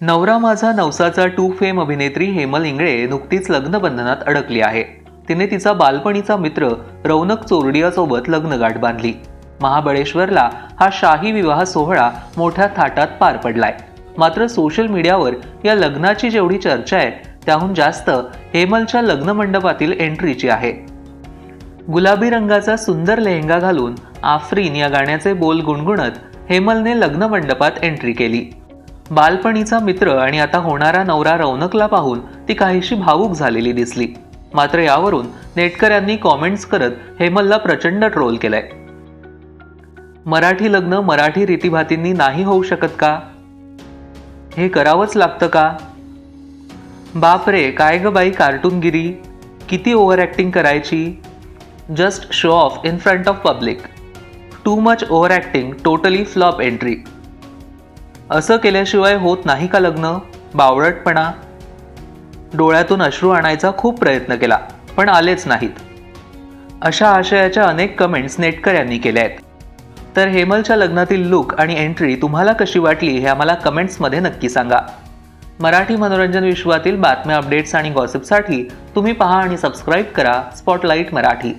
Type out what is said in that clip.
नवरा माझा नवसाचा to fame अभिनेत्री हेमल इंगळे नुकतीच लग्नबंधनात अडकली आहे. तिने तिचा बालपणीचा मित्र रौनक चोरडियासोबत लग्नगाठ बांधली. महाबळेश्वरला हा शाही विवाह सोहळा मोठ्या थाटात पार पडलाय. मात्र सोशल मीडियावर या लग्नाची जेवढी चर्चा आहे त्याहून जास्त हेमलच्या लग्नमंडपातील एंट्रीची आहे. गुलाबी रंगाचा सुंदर लेहंगा घालून आफ्रीन या गाण्याचे बोल गुणगुणत हेमलने लग्नमंडपात एंट्री केली. बालपणीचा मित्र आणि आता होणारा नवरा रौनकला पाहून ती काहीशी भावूक झालेली दिसली. मात्र यावरून नेटकऱ्यांनी कॉमेंट्स करत हेमलला प्रचंड ट्रोल केलाय. मराठी लग्न मराठी रीतीभातींनी नाही होऊ शकत का? हे करावंच लागतं का? बाप रे काय ग बाई कार्टूनगिरी? किती ओव्हर ॲक्टिंग करायची? Just show off in front of public too much over acting totally flop entry असं केल्याशिवाय होत नाही का लग्न? बावळटपणा. डोळ्यातून अश्रू आणायचा खूप प्रयत्न केला पण आलेच नाहीत. अशा आशयाच्या अनेक कमेंट्स नेटकऱ्यांनी केल्या आहेत. तर हेमलच्या लग्नातील लुक आणि एंट्री तुम्हाला कशी वाटली हे आम्हाला कमेंट्समध्ये नक्की सांगा. मराठी मनोरंजन विश्वातील बातम्या अपडेट्स आणि गॉसिपसाठी तुम्ही पहा आणि सबस्क्राईब करा स्पॉटलाईट मराठी.